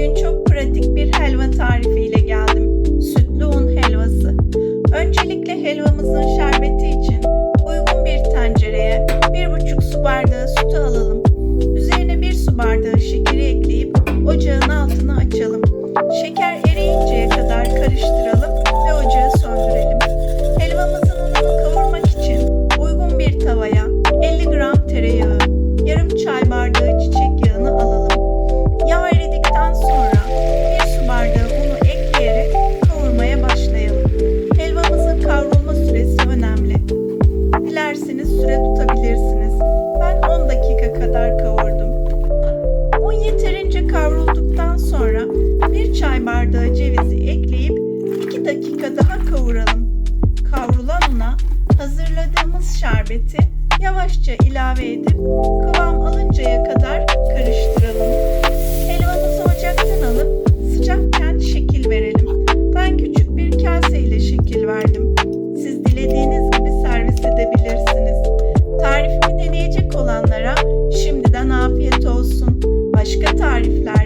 Bugün çok pratik bir helva tarifiyle geldim. Sütlü un helvası. Öncelikle helvamızın şerbeti için uygun bir tencereye 1,5 su bardağı sütü alalım. Üzerine 1 su bardağı şekeri ekleyip ocağın altını açalım. Şeker eriyinceye kadar karıştıralım ve ocağı söndürelim. Helvamızın ununu kavurmak için uygun bir tavaya 50 gram tereyağı, süre tutabilirsiniz. Ben 10 dakika kadar kavurdum. Un yeterince kavrulduktan sonra bir çay bardağı cevizi ekleyip 2 dakika daha kavuralım. Kavrulan una hazırladığımız şerbeti yavaşça ilave edip kıvam tarifimi deneyecek olanlara şimdiden afiyet olsun. Başka tarifler